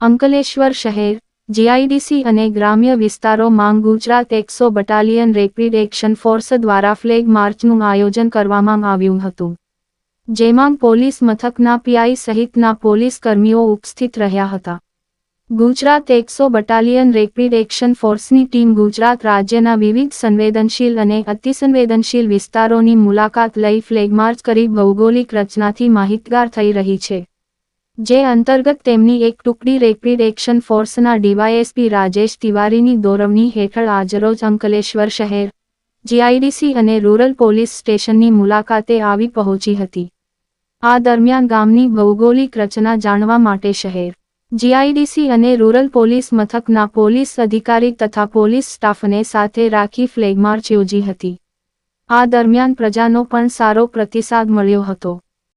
અંકલેશ્વર શહેર, જીઆઈડીસી અને ગ્રામ્ય વિસ્તારોમાં ગુજરાત એકસો બટાલિયન રેપિડ એક્શન ફોર્સ દ્વારા ફ્લેગ માર્ચનું આયોજન કરવામાં આવ્યું હતું, જેમાં પોલીસ મથકના પીઆઈ સહિતના પોલીસ કર્મીઓ ઉપસ્થિત રહ્યા હતા. ગુજરાત એકસો બટાલિયન રેપિડ એક્શન ફોર્સની ટીમ ગુજરાત રાજ્યના વિવિધ સંવેદનશીલ અને અતિસંવેદનશીલ વિસ્તારોની મુલાકાત લઈ ફ્લેગમાર્ચ કરી ભૌગોલિક રચનાથી માહિતગાર થઈ રહી છે. જે અંતર્ગત તેમની એક ટુકડી રેપિડ ફોર્સના ડીવાયએસપી રાજેશ તિવારીની દોરવણી હેઠળ આજરોજ અંકલેશ્વર શહેર, જીઆઈડીસી અને રૂરલ પોલીસ સ્ટેશનની મુલાકાતે આવી પહોંચી હતી. આ દરમિયાન ગામની ભૌગોલિક રચના જાણવા માટે શહેર, જીઆઈડીસી અને રૂરલ પોલીસ મથકના પોલીસ અધિકારી તથા પોલીસ સ્ટાફને સાથે રાખી ફ્લેગમાર્ચ યોજી હતી. આ દરમિયાન પ્રજાનો પણ સારો પ્રતિસાદ મળ્યો હતો.